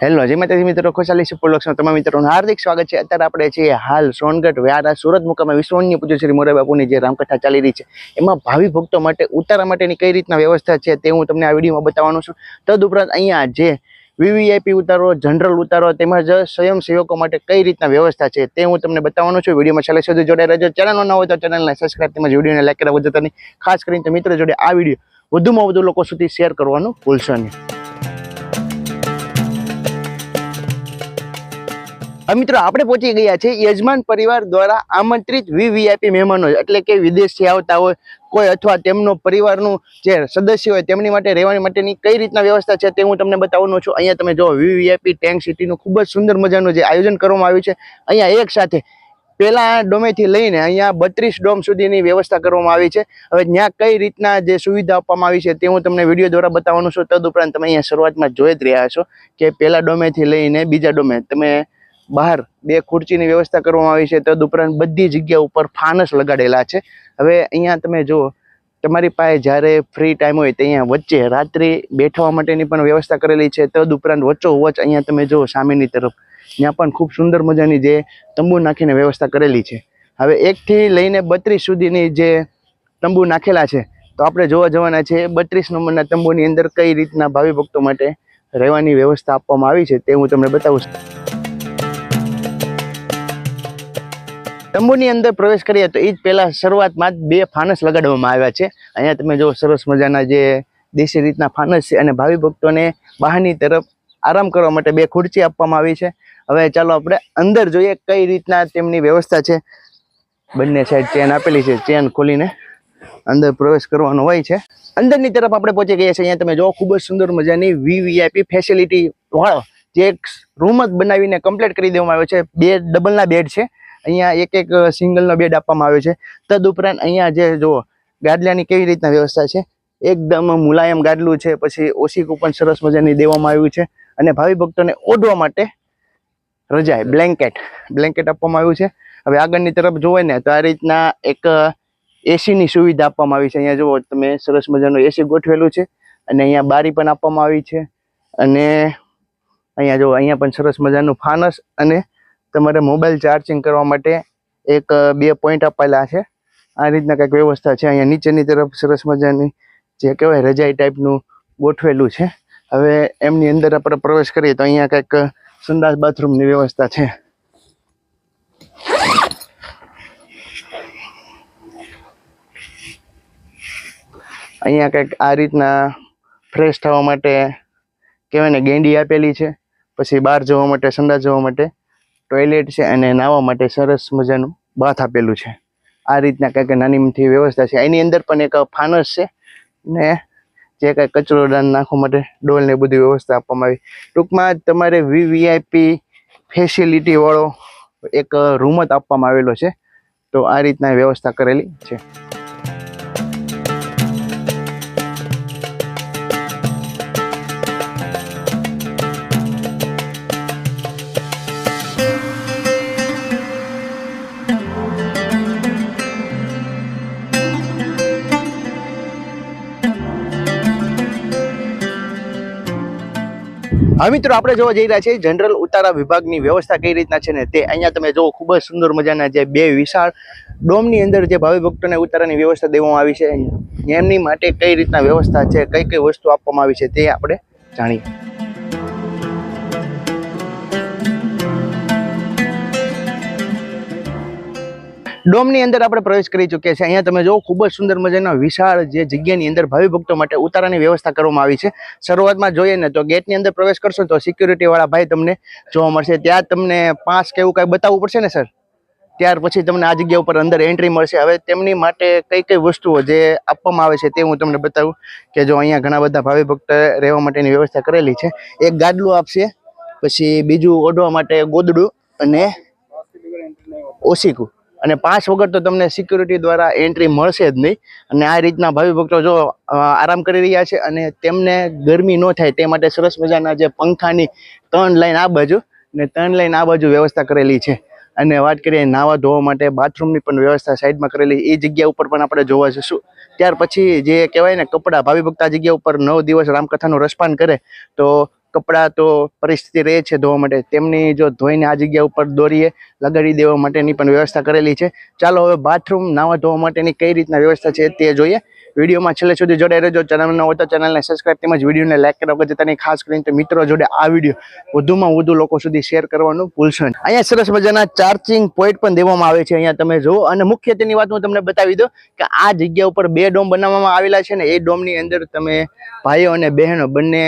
Hello જય માતાજી મિત્રો, ખુશાલી છે લોકસમાં તમામ મિત્રોનું હાર્દિક સ્વાગત છે. અત્યારે આપણે છીએ હાલ સોનગઢ વ્યારા સુરત મુકામે વિશ્વની પૂજ્ય શ્રી મોરારી બાપુની જે રામકથા ચાલી રહી છે. એમાં ભાવિ ભક્તો માટે ઉતારા માટેની કઈ રીતના વ્યવસ્થા છે તે હું તમને આ વિડીયોમાં બતાવવાનો છું. તદુપરાંત અહીંયા જે વીવીઆઈપી ઉતારો જનરલ ઉતારો તેમજ સ્વયંસેવકો માટે કઈ રીતના વ્યવસ્થા છે તે હું તમને બતાવવાનો છું. વિડીયોમાં છેલ્લે સુધી જોડાઈ રહેજો. ચેનલ ન હોય તો ચેનલને સબસ્ક્રાઈબ તેમજ વિડીયોને લાઈક કરવા જતા નહીં. ખાસ કરીને મિત્રો જોડે આ વીડિયો વધુમાં વધુ લોકો સુધી શેર કરવાનું ભૂલશો નહીં. મિત્રો, આપણે પહોંચી ગયા છે યજમાન પરિવાર દ્વારા આમંત્રિત વીવીઆઈપી મહેમાનો, એટલે કે વિદેશથી આવતા હોય કોઈ અથવા તેમનો પરિવારનું જે સદસ્ય હોય તેમની માટે રહેવાની માટેની કઈ રીતના વ્યવસ્થા છે તે હું તમને બતાવવાનો છું. અહીંયા તમે જો વીવીઆઈપી ટેન્ક સિટીનું ખૂબ જ સુંદર મજાનું જે આયોજન કરવામાં આવ્યું છે. અહીંયા એક સાથે પહેલાં ડોમેથી લઈને અહીંયા બત્રીસ ડોમ સુધીની વ્યવસ્થા કરવામાં આવી છે. હવે ત્યાં કઈ રીતના જે સુવિધા આપવામાં આવી છે તે હું તમને વીડિયો દ્વારા બતાવવાનું છું. તદુપરાંત તમે અહીંયા શરૂઆતમાં જોઈ જ રહ્યા છો કે પહેલા ડોમેથી લઈને બીજા ડોમે તમે બહાર બે ખુરચીની વ્યવસ્થા કરવામાં આવી છે તદુપરાંત બધી જગ્યા ઉપર ફાનસ લગાડેલા છે. હવે અહીંયા તમે જુઓ, તમારી પાસે જ્યારે ફ્રી ટાઈમ હોય તો અહીંયા વચ્ચે રાત્રે બેઠવા માટેની પણ વ્યવસ્થા કરેલી છે. તદુપરાંત વચ્ચો વચ અહીંયા તમે જુઓ સામેની તરફ. ત્યાં પણ ખૂબ સુંદર મજાની જે તંબુ નાખીને વ્યવસ્થા કરેલી છે. હવે એકથી લઈને બત્રીસ સુધીની જે તંબુ નાખેલા છે, તો આપણે જોવા જવાના છે બત્રીસ નંબરના તંબુની અંદર કઈ રીતના ભાવિ ભક્તો માટે રહેવાની વ્યવસ્થા આપવામાં આવી છે તે હું તમને બતાવું છું. તંબુની અંદર પ્રવેશ કરીએ તો એ જ પહેલાં શરૂઆતમાં જ બે ફાનસ લગાડવામાં આવ્યા છે. અહીંયા તમે જો સરસ મજાના જે દેશી રીતના ફાનસ છે અને ભાવિ ભક્તોને બહારની તરફ આરામ કરવા માટે બે ખુરચી આપવામાં આવી છે. હવે ચાલો આપણે અંદર જોઈએ કઈ રીતના તેમની વ્યવસ્થા છે. બંને સાઈડ ચેન આપેલી છે ચેન ખોલીને અંદર પ્રવેશ કરવાનો હોય છે. અંદરની તરફ આપણે પહોંચી ગયા છે અહીંયા તમે જો ખૂબ જ સુંદર મજાની વીવીઆઈપી ફેસિલિટી વાળો જે એક રૂમ જ બનાવીને કમ્પ્લીટ કરી દેવામાં આવ્યો છે. બે ડબલના બેડ છે. અહીંયા એક એક સિંગલનો બેડ આપવામાં આવ્યો છે. તદુપરાંત અહીંયા જે જુઓ, ગાદલાની કેવી રીતના વ્યવસ્થા છે? એકદમ મુલાયમ ગાદલું છે, પછી ઓશીકું પણ સરસ મજાની દેવામાં આવ્યું છે અને ભાવિ ભક્તોને ઓઢવા માટે રજાઈ બ્લેન્કેટ બ્લેન્કેટ આપવામાં આવ્યું છે. હવે આગળની તરફ જોવે ને, તો આ રીતના એક એસીની સુવિધા આપવામાં આવી છે. અહીંયા જુઓ, તમે સરસ મજાનું એસી ગોઠવેલું છે અને અહીંયા બારી પણ આપવામાં આવી છે અને અહીંયા જુઓ, અહીંયા પણ સરસ મજાનું ફાનસ અને તમારે મોબાઈલ ચાર્જિંગ કરવા માટે એક બે પોઈન્ટ આપેલા છે. આ રીતના કંઈક વ્યવસ્થા છે. અહીંયા નીચેની તરફ સરસ મજાની જે કહેવાય રજાઈ ટાઈપનું ગોઠવેલું છે. હવે એમની અંદર આપણે પ્રવેશ કરીએ તો અહીંયા કંઈક સંડાસ બાથરૂમની વ્યવસ્થા છે. અહીંયા કંઈક આ રીતના ફ્રેશ થવા માટે કહેવાય ને ગેંડી આપેલી છે. પછી બહાર જવા માટે, સંડાસ જવા માટે ટોયલેટ છે અને નાહવા માટે સરસ મજાનું બાથ આપેલું છે. આ રીતના કંઈક નાની મોટી વ્યવસ્થા છે. એની અંદર પણ એક ફાનસ છે ને જે કાંઈ કચરો દાન નાખવા માટે ડોલ ને બધી વ્યવસ્થા આપવામાં આવી. ટૂંકમાં તમારે વીવીઆઈપી ફેસિલિટીવાળો એક રૂમ જ આપવામાં આવેલો છે. તો આ રીતના વ્યવસ્થા કરેલી છે. હવે મિત્રો, આપણે જોવા જઈ રહ્યા છીએ જનરલ ઉતારા વિભાગની વ્યવસ્થા કઈ રીતના છે ને તે. અહીંયા તમે જુઓ, ખૂબ જ સુંદર મજાના જે બે વિશાળ ડોમની અંદર જે ભાવિ ભક્તોને ઉતારાની વ્યવસ્થા દેવામાં આવી છે. એમની માટે કઈ રીતના વ્યવસ્થા છે, કઈ કઈ વસ્તુ આપવામાં આવી છે તે આપણે જાણીએ. ડોમની અંદર આપણે પ્રવેશ કરી ચૂક્યા છીએ. અહીંયા તમે જો ખૂબ જ સુંદર મજાના વિશાળ જે જગ્યાની અંદર ભાવિ માટે ઉતારાની વ્યવસ્થા કરવામાં આવી છે. શરૂઆતમાં જોઈએ ને તો ગેટની અંદર પ્રવેશ કરશો તો સિક્યુરિટી વાળા ભાઈ તમને જોવા મળશે. ત્યાં તમને પાસ કે એવું કાંઈ બતાવવું પડશે ને, સર? ત્યાર પછી તમને આ જગ્યા ઉપર અંદર એન્ટ્રી મળશે. હવે તેમની માટે કઈ કઈ વસ્તુઓ જે આપવામાં આવે છે તે હું તમને બતાવું કે જો અહીંયા ઘણા બધા ભાવિ ભક્ત રહેવા માટેની વ્યવસ્થા કરેલી છે. એક ગાદલું આપશે, પછી બીજું ઓઢવા માટે ગોદડું અને ઓશીકું. અને પાસ વગર તો તમને સિક્યુરિટી દ્વારા એન્ટ્રી મળશે જ નહીં. અને આ રીતના ભાવિ ભક્તો જો આરામ કરી રહ્યા છે અને તેમને ગરમી ન થાય તે માટે સરસ મજાના જે પંખાની ત્રણ લાઈન આ બાજુ ને ત્રણ લાઈન આ બાજુ વ્યવસ્થા કરેલી છે. અને વાત કરીએ નાવા ધોવા માટે, બાથરૂમની પણ વ્યવસ્થા સાઈડમાં કરેલી. એ જગ્યા ઉપર પણ આપણે જોવા જશું. ત્યાર પછી જે કહેવાય ને કપડાં, ભાવિ ભક્ત આ જગ્યા ઉપર નવ દિવસ રામકથાનું રસપાન કરે, તો કપડાં તો પરિસ્થિતિ રહે છે ધોવા માટે. તેમની જો ધોઈને આ જગ્યા ઉપર દોરીએ, લગાડી દેવા માટેની પણ વ્યવસ્થા કરેલી છે. ચાલો હવે બાથરૂમ નાવા ધોવા માટેની કઈ રીતના વ્યવસ્થા છે તે જોઈએ. વિડીયોમાં છેલ્લે સુધી જોડાઈ રહેજો. ચેનલ ન હોય તો ચેનલને સબસ્ક્રાઈબ તેમજ વિડીયોને લાઈક કરવા વગર જતાની ખાસ કરીને મિત્રો જોડે આ વીડિયો વધુમાં વધુ લોકો સુધી શેર કરવાનું ભૂલશો નહીં. અહીંયા સરસ મજાના ચાર્જિંગ પોઈન્ટ પણ દેવામાં આવે છે. અહીંયા તમે જુઓ, અને મુખ્ય તેની વાત હું તમને બતાવી દઉં કે આ જગ્યા ઉપર બે ડોમ બનાવવામાં આવેલા છે ને એ ડોમની અંદર તમે ભાઈઓ અને બહેનો બંને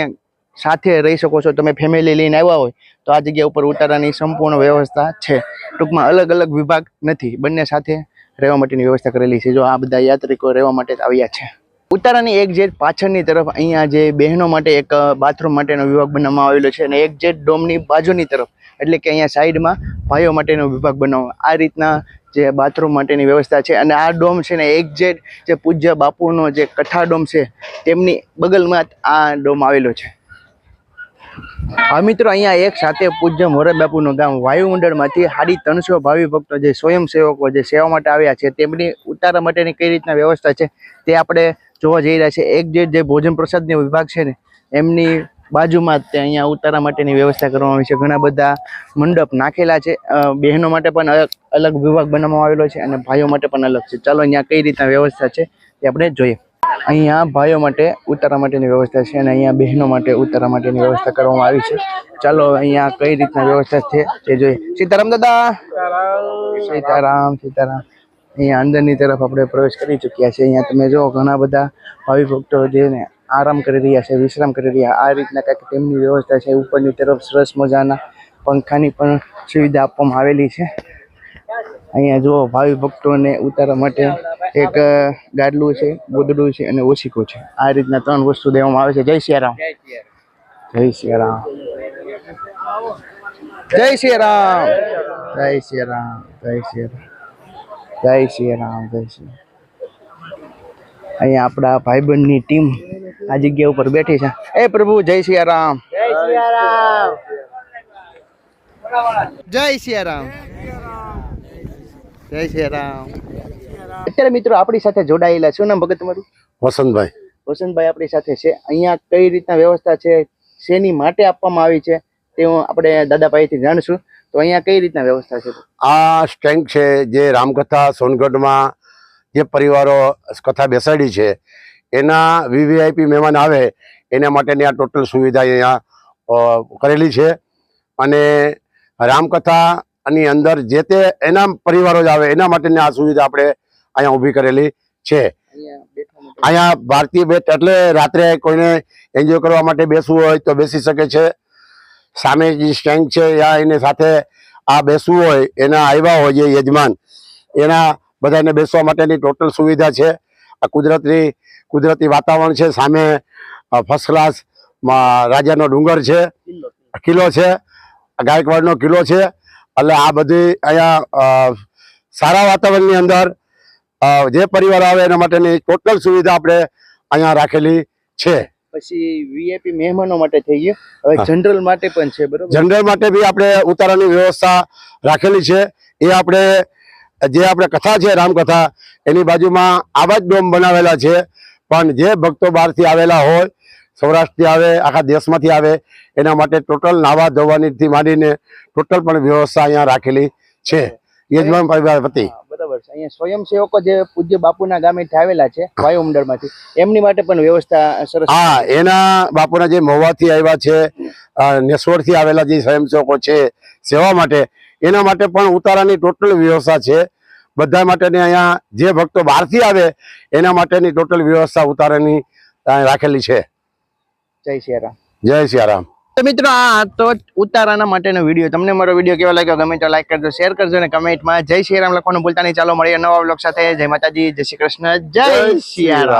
સાથે રહી શકો છો. તમે ફેમિલી લઈને આવ્યા હોય, તો આ જગ્યા ઉપર ઉતારાની સંપૂર્ણ વ્યવસ્થા છે. ટૂંકમાં અલગ અલગ વિભાગ નથી. બંને સાથે રહેવા માટેની વ્યવસ્થા કરેલી છે. જો આ બધા યાત્રિકો રહેવા માટે આવ્યા છે. ઉતારાની એક જેટ પાછળની તરફ અહીંયા જે બહેનો માટે એક બાથરૂમ માટેનો વિભાગ બનાવવામાં આવેલો છે અને એક જેટ ડોમની બાજુની તરફ, એટલે કે અહીંયા સાઈડમાં ભાઈઓ માટેનો વિભાગ બનાવો આ રીતના જે બાથરૂમ માટેની વ્યવસ્થા છે. અને આ ડોમ છે ને, એક જેટ જે પૂજ્ય બાપુનો જે કઠા ડોમ છે, તેમની બગલમાં આ ડોમ આવેલો છે. હા, મિત્રો, અહીંયા એક સાથે પૂજ્ય મોરે બાપુનું ગામ વાયુમંડળમાંથી સાડી ત્રણસો ભાવિ ભક્તો જે સ્વયંસેવકો જે સેવા માટે આવ્યા છે, તેમની ઉતારા માટેની કઈ રીતના વ્યવસ્થા છે તે આપણે જોવા જઈ રહ્યા છે. એક જે જે ભોજન પ્રસાદનો વિભાગ છે ને, એમની બાજુમાં જ તે અહીંયા ઉતારા માટેની વ્યવસ્થા કરવામાં આવી છે. ઘણા બધા મંડપ નાખેલા છે. બહેનો માટે પણ અલગ અલગ વિભાગ બનાવવામાં આવેલો છે અને ભાઈઓ માટે પણ અલગ છે. ચાલો, અહીંયા કઈ રીતના વ્યવસ્થા છે તે આપણે જોઈએ. અહીંયા ભાઈઓ માટે ઉતારા માટેની વ્યવસ્થા છે અને અહીંયા બહેનો માટે ઉતારા માટેની વ્યવસ્થા કરવામાં આવી છે. ચાલો અહીંયા કઈ રીતના વ્યવસ્થા છે તે જોઈએ. સીતારામ દાદા! સીતારામ. સીતારામ અહીંયા અંદરની તરફ આપણે પ્રવેશ કરી ચૂક્યા છે અહીંયા તમે જો ઘણા બધા ભાવિ ભક્તો જેને આરામ કરી રહ્યા છે વિશ્રામ કરી રહ્યા. આ રીતના કંઈક તેમની વ્યવસ્થા છે. ઉપરની તરફ સરસ મજાના પંખાની પણ સુવિધા આપવામાં આવેલી છે. અહીંયા જુઓ ભાવિ ભક્તોને ઉતારવા માટે એક ગાડલું છે ગોદડું છે અને ઓશિકો છે આ રીતના ત્રણ વસ્તુ દેવામાં આવે છે જય સિયારામ જય સિયારામ જય સિયારામ જય સિયારામ જય સિયારામ જય સિયારામ જય શ્રી અહીંયા આપણા ભાઈબંધની ટીમ આ જગ્યા ઉપર બેઠી છે એ પ્રભુ જય સિયારામ જય સિયારામ જય સિયારામ અત્યારે મિત્રો આપણી સાથે જોડાયેલા શું નામ ભગત તમારું? વસંતભાઈ. વસંતભાઈ આપણી સાથે છે. અહીંયા કઈ રીતના વ્યવસ્થા છે? શેની માટે આપવામાં આવી છે? તે હું આપણે દાદા જાણીશું જાણશું. તો અહીંયા કઈ રીતના વ્યવસ્થા છે? આ સ્ટેન્ક છે જે રામકથા સોનગઢમાં જે પરિવારો કથા બેસાડી છે એના વીવીઆઈપી મહેમાન આવે એના માટેની આ ટોટલ સુવિધા અહીંયા કરેલી છે. અને રામકથાની અંદર જે તે એના પરિવારો જ આવે એના માટેની આ સુવિધા આપણે અહીંયા ઊભી કરેલી છે. અહીંયા ભારતીય બેટ એટલે રાત્રે કોઈને એન્જોય કરવા માટે બેસવું હોય તો બેસી શકે છે. સામે જે સ્ટેન્ડ છે યા એને સાથે આ બેસવું હોય એના આવ્યા હોય જે યજમાન એના બધાને બેસવા માટેની ટોટલ સુવિધા છે. આ કુદરતી કુદરતી વાતાવરણ છે. સામે ફર્સ્ટ ક્લાસ રાજાનો ડુંગર છે. કિલ્લો છે. ગાયકવાડનો કિલ્લો છે. એટલે આ બધી અહીંયા સારા વાતાવરણની અંદર જે પરિવાર આવે એના માટેની ટોટલ સુવિધા આપણે અહીંયા રાખેલી છે. પછી વીઆઈપી મહેમાનો માટે થઈ ગયું. હવે જનરલ માટે પણ છે બરોબર? જનરલ માટે બી આપણે ઉતારાની વ્યવસ્થા રાખેલી છે. એ આપણે જે આપણે કથા છે રામકથા એની બાજુમાં આવા જ ડોમ બનાવેલા છે. પણ જે ભક્તો બહારથી આવેલા હોય સૌરાષ્ટ્રથી આવે આખા દેશમાંથી આવે એના માટે ટોટલ નાવા ધોવાનીથી માંડીને ટોટલ પણ વ્યવસ્થા અહીંયા રાખેલી છે. યજમાન પરિવાર વતી. બરાબર છે. અહીંયા સ્વયંસેવકો જે પૂજ્ય બાપુના ગામેથી આવેલા છે વાયુમંડળમાંથી એમની માટે પણ વ્યવસ્થા સરસ હા એના બાપુના જે મહુવાથી આવ્યા છે નેસોડથી આવેલા જે સ્વયંસેવકો છે સેવા માટે એના માટે પણ ઉતારાની ટોટલ વ્યવસ્થા છે. બધા માટેની અહીંયા જે ભક્તો બહારથી આવે એના માટેની ટોટલ વ્યવસ્થા ઉતારાની રાખેલી છે. જય સિયારામ. જય સિયારામ. તો મિત્રો આ તો ઉતારાના માટેનો વીડિયો. તમને મારો વીડિયો કેવો લાગ્યો? ગમે તો લાઈક કરજો શેર કરજો અને કમેન્ટમાં જય શ્રી રામ લખવાનું ભૂલતા નહીં. ચાલો મળીએ નવા બ્લોગ સાથે. જય માતાજી જય શ્રી કૃષ્ણ જય સિયારામ.